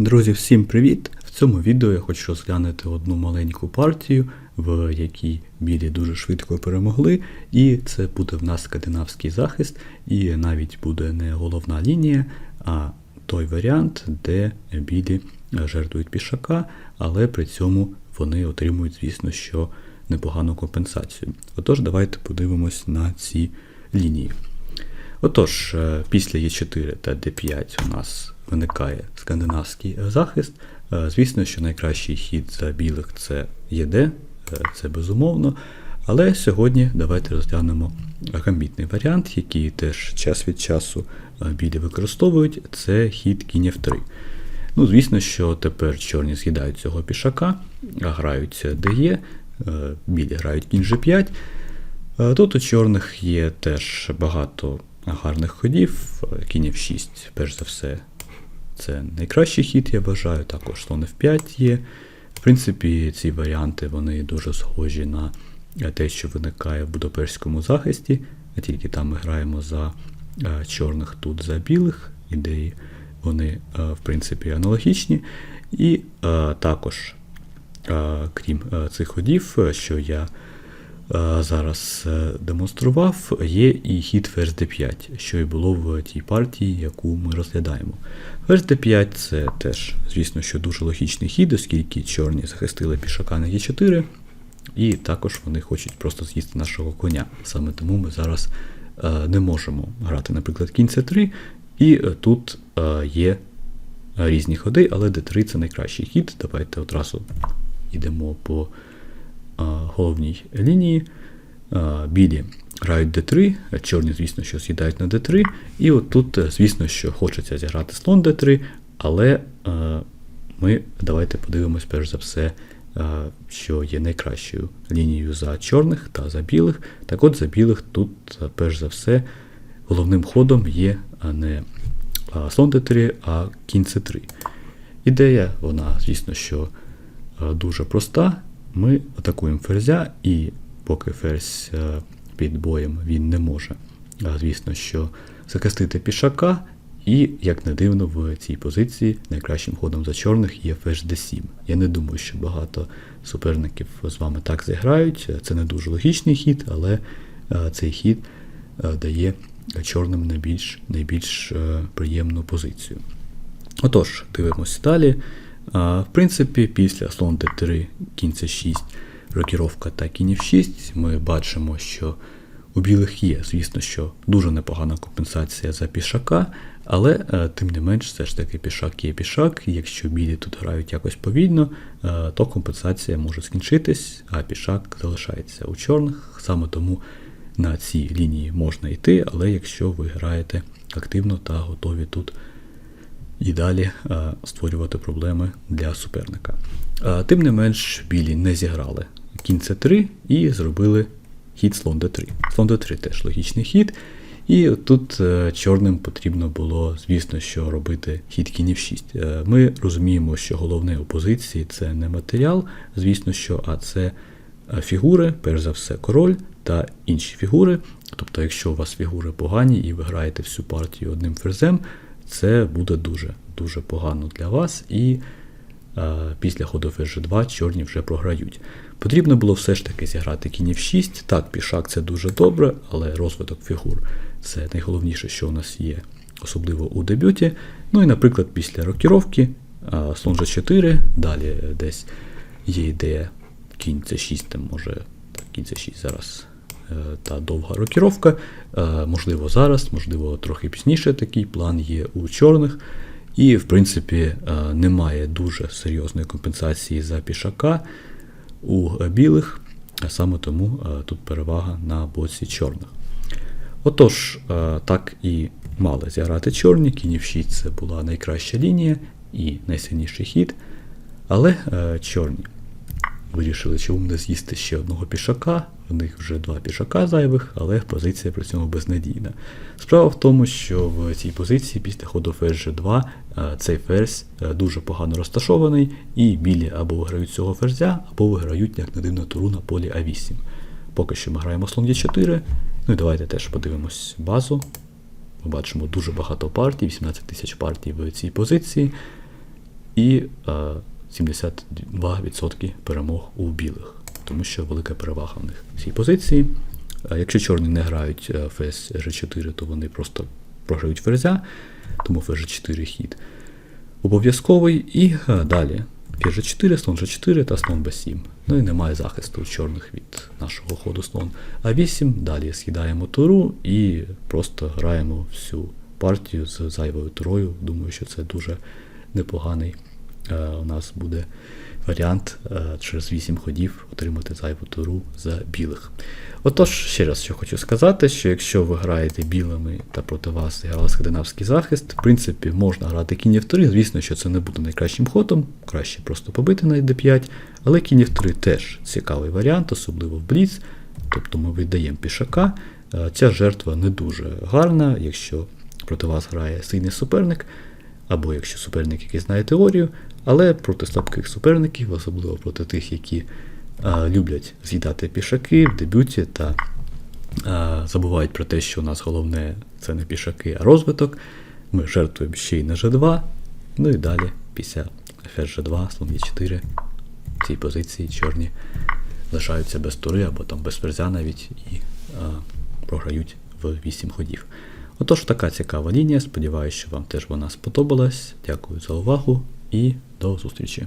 Друзі, всім привіт! В цьому відео я хочу розглянути одну маленьку партію, в якій білі дуже швидко перемогли, і це буде в нас скандинавський захист, і навіть буде не головна лінія, а той варіант, де білі жертвують пішака, але при цьому вони отримують, звісно, що непогану компенсацію. Отож, давайте подивимось на ці лінії. Отож, е, після Е4 та Д5 у нас виникає скандинавський захист. Е, Звісно, що найкращий хід за білих це ЄД, е, це безумовно. Але сьогодні давайте розглянемо гамбітний варіант, який теж час від часу е, білі використовують, це хід кінь F3. Ну, звісно, що тепер чорні з'їдають цього пішака, а грають ДЕ, білі грають кінь G5. Е, Тут у чорних є теж багато гарних ходів. Кінь F6, перш за все, це найкращий хід, я вважаю. Також слон F5 є. В принципі, ці варіанти вони дуже схожі на те, що виникає в Будапештському захисті, а тільки там ми граємо за е, чорних, тут за білих. Ідеї вони, е, в принципі, аналогічні. І е, також, крім цих ходів, що я зараз е, демонстрував, є і хід ферзь d5, що і було в тій партії, яку ми розглядаємо. Ферзь d5 це теж, звісно, що дуже логічний хід, оскільки чорні захистили пішака на e4, і також вони хочуть просто з'їсти нашого коня. Саме тому ми зараз е, не можемо грати, наприклад, кінь c3, і е, тут е, є е, різні ходи, але d3 це найкращий хід. Давайте одразу йдемо по е, головній лінії. Е, Білі грають d3, е, чорні, звісно, що з'їдають на d3. І от тут, е, звісно, що хочеться зіграти слон d3, але е, ми давайте подивимось перш за все, е, що є найкращою лінією за чорних та за білих. Так от за білих тут, е, перш за все, головним ходом є не слон d3, а кінь c3. Ідея, вона, звісно, що е, дуже проста. Ми атакуємо ферзя, і поки ферзь е, під боєм він не може, звісно, що захистити пішака. І, як не дивно, в цій позиції найкращим ходом за чорних є ферзь d7. Я не думаю, що багато суперників з вами так зіграють. Це не дуже логічний хід, але е, цей хід е, дає чорним найбільш, найбільш е, приємну позицію. Отож, дивимося далі. В принципі, після слон d3, кінь c6, рокіровка та кінь f6, ми бачимо, що у білих є, звісно, що дуже непогана компенсація за пішака, але е, тим не менш, все ж таки пішак є пішак, і якщо білі тут грають якось повільно, е, то компенсація може скінчитись, а пішак залишається у чорних. Саме тому на цій лінії можна йти, але якщо ви граєте активно та готові тут і далі е, створювати проблеми для суперника. Е, Тим не менш, білі не зіграли кінь c3 і зробили хід слон d3. Слон d3 теж логічний хід. І тут е, чорним потрібно було, звісно, що робити хід кінь f6. Е, Ми розуміємо, що головне у позиції це не матеріал, звісно, що, а це фігури, перш за все, король та інші фігури. Тобто, якщо у вас фігури погані і ви граєте всю партію одним ферзем, це буде дуже дуже погано для вас, і е, після ходу ферзь 2 чорні вже програють. Потрібно було все ж таки зіграти кінь f6. Так, пішак це дуже добре, але розвиток фігур це найголовніше, що у нас є, особливо у дебюті. Ну і, наприклад, після рокіровки е, слон g4, далі десь є ідея кінь c6, там може так, кінь c6 зараз е, та довга рокіровка. Е, Можливо, зараз, можливо, трохи пізніше такий план є у чорних. І, в принципі, е, немає дуже серйозної компенсації за пішака у е, білих, а саме тому е, тут перевага на боці чорних. Отож, е, так і мали зіграти чорні, кінь f6 це була найкраща лінія і найсильніший хід. Але е, чорні вирішили, чому не з'їсти ще одного пішака. В них вже два пішака зайвих, але позиція при цьому безнадійна. Справа в тому, що в цій позиції після ходу ферзь G2 е, цей ферзь е, дуже погано розташований, і білі або виграють цього ферзя, або виграють, як не дивно, туру на полі А8. Поки що ми граємо слон Е4. Ну і давайте теж подивимось базу. Ми бачимо дуже багато партій, 18 тисяч партій в цій позиції. і е, 72% перемог у білих, тому що велика перевага в них в цій позиції. Якщо чорні не грають е, ферзь G4, то вони просто програють ферзя, тому ферзь G4 хід обов'язковий. І е, далі ферзь G4, слон G4 та слон B7. Ну і немає захисту чорних від нашого ходу слон А8. Далі скидаємо туру і просто граємо всю партію з зайвою турою. Думаю, що це дуже непоганий у нас буде варіант е, через 8 ходів отримати зайву туру за білих. Отож, ще раз що хочу сказати, що якщо ви граєте білими та проти вас грала скандинавський захист, в принципі, можна грати кінь F3. Звісно, що це не буде найкращим ходом, краще просто побити на d5, але кінь F3 теж цікавий варіант, особливо в Бліц. Тобто ми віддаємо пішака. Е, Ця жертва не дуже гарна, якщо проти вас грає сильний суперник, або якщо суперник, який знає теорію, але проти слабких суперників, особливо проти тих, які а, люблять з'їдати пішаки в дебюті та а, забувають про те, що у нас головне це не пішаки, а розвиток. Ми жертвуємо ще й на G2, ну і далі після ферзь G2, слон Е4 в цій позиції чорні лишаються без тури або там без ферзя навіть і а, програють в 8 ходів. Отож, така цікава лінія. Сподіваюся, що вам теж вона сподобалась. Дякую за увагу і до зустрічі.